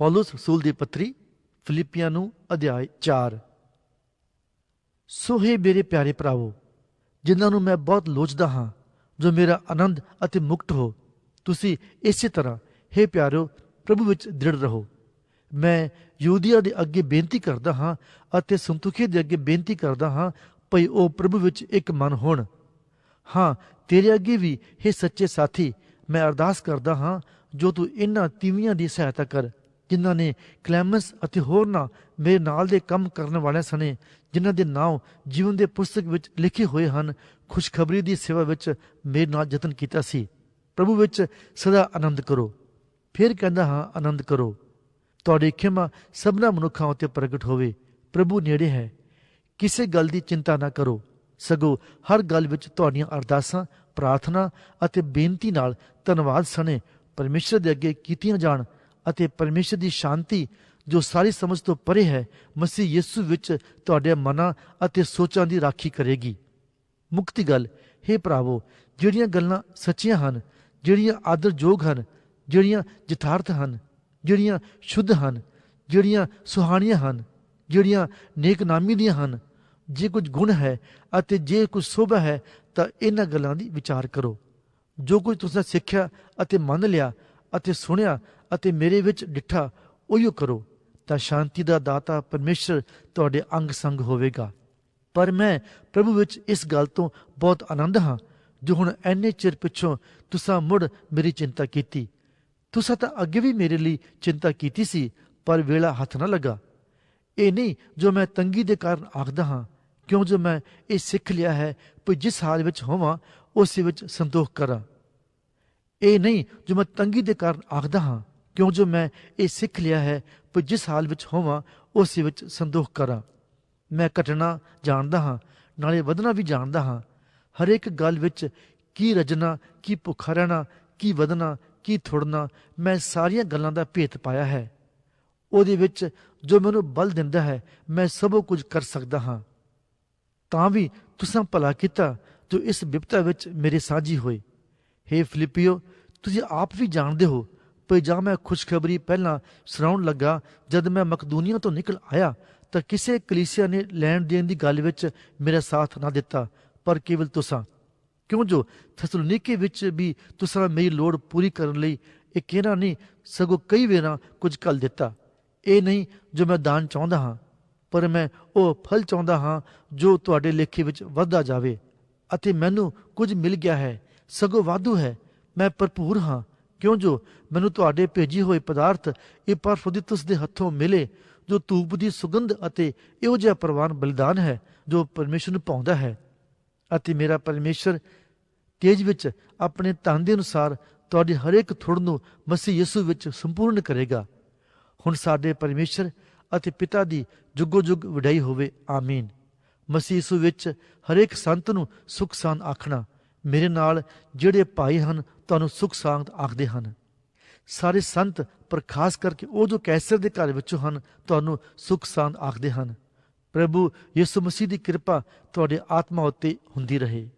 ਪੌਲਸ ਰਸੂਲ ਦੀ ਪੱਤਰੀ ਫਿਲਿੱਪੀਆਂ ਨੂੰ ਅਧਿਆਇ 4 ਸੋਹੇ ਮੇਰੇ ਪਿਆਰੇ ਭਰਾਵੋ ਜਿਨ੍ਹਾਂ ਨੂੰ ਮੈਂ ਬਹੁਤ ਲੋਚਦਾ ਹਾਂ ਜੋ ਮੇਰਾ ਆਨੰਦ ਅਤੇ ਮੁਕਤ ਹੋ ਤੁਸੀਂ ਇਸੇ ਤਰ੍ਹਾਂ ਹੈ ਪਿਆਰਿਓ ਪ੍ਰਭੂ ਵਿੱਚ ਦ੍ਰਿੜ ਰਹੋ ਮੈਂ ਯੂਦੀਆ ਦੇ ਅੱਗੇ ਬੇਨਤੀ ਕਰਦਾ ਹਾਂ ਅਤੇ ਸੰਤੁਖੀ ਦੇ ਅੱਗੇ ਬੇਨਤੀ ਕਰਦਾ ਹਾਂ ਭਈ ਉਹ ਪ੍ਰਭੂ ਵਿੱਚ ਇੱਕ ਮਨ ਹੋਣ ਹਾਂ ਤੇਰੇ ਅੱਗੇ ਵੀ ਹੈ ਸੱਚੇ ਸਾਥੀ ਮੈਂ ਅਰਦਾਸ ਕਰਦਾ ਹਾਂ ਜੋ ਤੂੰ ਇਹਨਾਂ ਤੀਵੀਆਂ ਦੀ ਸਹਾਇਤਾ ਕਰ ਜਿਨ੍ਹਾਂ ਨੇ ਕਲੈਮਸ ਅਤੇ ਹੋਰ ਨਾ ਮੇਰੇ ਨਾਲ ਦੇ ਕੰਮ ਕਰਨ ਵਾਲਿਆਂ ਸਣੇ, ਜਿਨ੍ਹਾਂ ਦੇ ਨਾਮ ਜੀਵਨ ਦੇ ਪੁਸਤਕ ਵਿੱਚ ਲਿਖੇ ਹੋਏ ਹਨ, ਖੁਸ਼ਖਬਰੀ ਦੀ ਸੇਵਾ ਵਿੱਚ ਮੇਰੇ ਨਾਲ ਯਤਨ ਕੀਤਾ ਸੀ। ਪ੍ਰਭੂ ਵਿੱਚ ਸਦਾ ਆਨੰਦ ਕਰੋ। ਫਿਰ ਕਹਿੰਦਾ ਹਾਂ, ਆਨੰਦ ਕਰੋ। ਤੁਹਾਡੀ ਖਿਮਾ ਸਭਨਾ ਮਨੁੱਖਾਂ ਉੱਤੇ ਪ੍ਰਗਟ ਹੋਵੇ। ਪ੍ਰਭੂ ਨੇੜੇ ਹੈ। ਕਿਸੇ ਗੱਲ ਦੀ ਚਿੰਤਾ ਨਾ ਕਰੋ। ਸਗੋਂ ਹਰ ਗੱਲ ਵਿੱਚ ਤੁਹਾਡੀਆਂ ਅਰਦਾਸਾਂ, ਪ੍ਰਾਰਥਨਾ ਅਤੇ ਬੇਨਤੀ ਨਾਲ ਧੰਨਵਾਦ ਸਣੇ, ਪਰਮੇਸ਼ਰ ਦੇ ਅੱਗੇ ਕੀਤੀਆਂ ਜਾਣ ਅਤੇ ਪਰਮੇਸ਼ਰ ਦੀ ਸ਼ਾਂਤੀ ਜੋ ਸਾਰੀ ਸਮਝ ਤੋਂ ਪਰੇ ਹੈ, ਮਸੀਹ ਯਿਸੂ ਵਿੱਚ ਤੁਹਾਡੇ ਮਨਾਂ ਅਤੇ ਸੋਚਾਂ ਦੀ ਰਾਖੀ ਕਰੇਗੀ। ਮੁਕਤੀ ਗੱਲ हे ਭਰਾਵੋ, ਜਿਹੜੀਆਂ ਗੱਲਾਂ ਸੱਚੀਆਂ ਹਨ, ਜਿਹੜੀਆਂ ਆਦਰਯੋਗ ਹਨ, ਜਿਹੜੀਆਂ ਯਥਾਰਥ ਹਨ, ਜਿਹੜੀਆਂ ਸ਼ੁੱਧ ਹਨ, ਜਿਹੜੀਆਂ ਸੁਹਾਣੀਆਂ ਹਨ, ਜਿਹੜੀਆਂ ਨੇਕਨਾਮੀ ਦੀਆਂ ਹਨ, ਜੇ ਕੁਝ ਗੁਣ ਹੈ ਅਤੇ ਜੇ ਕੁਝ ਸੋਭਾ ਹੈ, ਤਾਂ ਇਹਨਾਂ ਗੱਲਾਂ ਦੀ ਵਿਚਾਰ ਕਰੋ। ਜੋ ਕੁਝ ਤੁਸੀਂ ਸਿੱਖਿਆ ਅਤੇ ਮੰਨ ਲਿਆ ਅਤੇ ਸੁਣਿਆ ਅਤੇ ਮੇਰੇ ਵਿੱਚ ਡਿੱਠਾ, ਉਹੀਓ ਕਰੋ, ਤਾਂ ਸ਼ਾਂਤੀ ਦਾ ਦਾਤਾ ਪਰਮੇਸ਼ਰ ਤੁਹਾਡੇ ਅੰਗ ਸੰਗ ਹੋਵੇਗਾ। ਪਰ ਮੈਂ ਪ੍ਰਭੂ ਵਿੱਚ ਇਸ ਗੱਲ ਤੋਂ ਬਹੁਤ ਆਨੰਦ ਹਾਂ, ਜੋ ਹੁਣ ਐਨੇ ਚਿਰ ਪਿੱਛੋਂ ਤੁਸੀਂ ਮੁੜ ਮੇਰੀ ਚਿੰਤਾ ਕੀਤੀ। ਤੁਸੀਂ ਤਾਂ ਅੱਗੇ ਵੀ ਮੇਰੇ ਲਈ ਚਿੰਤਾ ਕੀਤੀ ਸੀ, ਪਰ ਵੇਲਾ ਹੱਥ ਨਾ ਲੱਗਾ। ਇਹ ਨਹੀਂ ਜੋ ਮੈਂ ਤੰਗੀ ਦੇ ਕਾਰਨ ਆਖਦਾ ਹਾਂ, ਕਿਉਂ ਜੋ ਮੈਂ ਇਹ ਸਿੱਖ ਲਿਆ ਹੈ ਕਿ ਜਿਸ ਹਾਲ ਵਿੱਚ ਹੋਵਾਂ, ਉਸ ਵਿੱਚ ਸੰਤੋਖ ਕਰਾਂ। ਇਹ ਨਹੀਂ ਜੋ ਮੈਂ ਤੰਗੀ ਦੇ ਕਾਰਨ ਆਖਦਾ ਹਾਂ, ਕਿਉਂ ਜੋ ਮੈਂ ਇਹ ਸਿੱਖ ਲਿਆ ਹੈ ਕਿ ਜਿਸ ਹਾਲ ਵਿੱਚ ਹੋਵਾਂ, ਉਸ ਵਿੱਚ ਸੰਦੋਖ ਕਰਾਂ। ਮੈਂ ਘਟਣਾ ਜਾਣਦਾ ਹਾਂ, ਨਾਲੇ ਵਧਣਾ ਵੀ ਜਾਣਦਾ ਹਾਂ। ਹਰੇਕ ਗੱਲ ਵਿੱਚ ਕੀ ਰਜਣਾ ਕੀ ਭੁੱਖਾ ਰਹਿਣਾ, ਕੀ ਵਧਣਾ, ਕੀ ਥੁੜਨਾ ਮੈਂ ਸਾਰੀਆਂ ਗੱਲਾਂ ਦਾ ਭੇਤ ਪਾਇਆ ਹੈ। ਉਹਦੇ ਵਿੱਚ ਜੋ ਮੈਨੂੰ ਬਲ ਦਿੰਦਾ ਹੈ, ਮੈਂ ਸਭੋ ਕੁਝ ਕਰ ਸਕਦਾ ਹਾਂ। ਤਾਂ ਵੀ ਤੁਸੀਂ ਭਲਾ ਕੀਤਾ ਜੋ ਇਸ ਵਿਪਤਾ ਵਿੱਚ ਮੇਰੇ ਸਾਂਝੀ ਹੋਏ। हे ਫਿਲਿਪੀਓ ਤੁਸੀਂ ਆਪ ਵੀ ਜਾਣਦੇ ਹੋ ਕਿ ਜਾਂ ਮੈਂ ਖੁਸ਼ਖਬਰੀ ਪਹਿਲਾਂ ਸੁਣਾਉਣ ਲੱਗਾ, ਜਦ ਮੈਂ ਮਕਦੂਨੀਆ ਤੋਂ ਨਿਕਲ ਆਇਆ, ਤਾਂ ਕਿਸੇ ਕਲੀਸਿਆ ਨੇ ਲੈਣ ਦੇਣ ਦੀ ਗੱਲ ਵਿੱਚ ਮੇਰਾ ਸਾਥ ਨਾ ਦਿੱਤਾ, ਪਰ ਕੇਵਲ ਤੁਸਾਂ। ਕਿਉਂ ਜੋ ਥੈਸਲੋਨੀਕੇ ਵਿੱਚ ਵੀ ਤੁਸੀਂ ਮੇਰੀ ਲੋੜ ਪੂਰੀ ਕਰਨ ਲਈ ਇਹ ਕਹਿਣਾ ਨਹੀਂ, ਸਗੋਂ ਕਈ ਵੇਰਾਂ ਕੁਝ ਕੱਲ ਦਿੱਤਾ। ਇਹ ਨਹੀਂ ਜੋ ਮੈਂ ਦਾਨ ਚਾਹੁੰਦਾ ਹਾਂ, ਪਰ ਮੈਂ ਉਹ ਫਲ ਚਾਹੁੰਦਾ ਹਾਂ ਜੋ ਤੁਹਾਡੇ ਲੇਖੇ ਵਿੱਚ ਵਧਦਾ ਜਾਵੇ, ਅਤੇ ਮੈਨੂੰ ਕੁਝ ਮਿਲ ਗਿਆ ਹੈ, ਸਗੋਂ ਵਾਧੂ ਹੈ। ਮੈਂ ਭਰਪੂਰ ਹਾਂ। ਕਿਉਂ ਜੋ ਮੈਨੂੰ ਤੁਹਾਡੇ ਭੇਜੀ ਹੋਏ ਪਦਾਰਥ ਇਪਾਫਰੋਦਿਤਸ ਦੇ ਹੱਥੋਂ ਮਿਲੇ, ਜੋ ਧੂਪ ਦੀ ਸੁਗੰਧ ਅਤੇ ਇਹੋ ਜਿਹਾ ਪ੍ਰਵਾਨ ਬਲਿਦਾਨ ਹੈ, ਜੋ ਪਰਮੇਸ਼ਰ ਨੂੰ ਪਾਉਂਦਾ ਹੈ। ਅਤੇ ਮੇਰਾ ਪਰਮੇਸ਼ਰ ਤੇਜ ਵਿੱਚ ਆਪਣੇ ਧਨ ਦੇ ਅਨੁਸਾਰ ਤੁਹਾਡੀ ਹਰੇਕ ਥੁੜ ਨੂੰ ਮਸੀਹ ਯਿਸੂ ਵਿੱਚ ਸੰਪੂਰਨ ਕਰੇਗਾ। ਹੁਣ ਸਾਡੇ ਪਰਮੇਸ਼ਰ ਅਤੇ ਪਿਤਾ ਦੀ ਜੁਗੋ ਜੁਗ ਵਡਾਈ ਹੋਵੇ। ਆਮੀਨ। ਮਸੀਹ ਯਿਸੂ ਵਿੱਚ ਹਰੇਕ ਸੰਤ ਨੂੰ ਸੁਖ ਸ਼ਾਂਤ ਆਖਣਾ। ਮੇਰੇ ਨਾਲ ਜਿਹੜੇ ਭਾਈ ਹਨ ਤੁਹਾਨੂੰ ਸੁਖ ਸ਼ਾਂਤ ਆਖਦੇ ਹਨ। ਸਾਰੇ ਸੰਤ ਪਰ ਖਾਸ ਕਰਕੇ ਉਹ ਜੋ ਕੈਸਰ ਦੇ ਘਰ ਵਿੱਚੋਂ ਹਨ, ਤੁਹਾਨੂੰ ਸੁਖ ਸ਼ਾਂਤ ਆਖਦੇ ਹਨ। ਪ੍ਰਭੂ ਯਿਸੂ ਮਸੀਹ ਦੀ ਕਿਰਪਾ ਤੁਹਾਡੇ ਆਤਮਾ ਉੱਤੇ ਹੁੰਦੀ ਰਹੇ।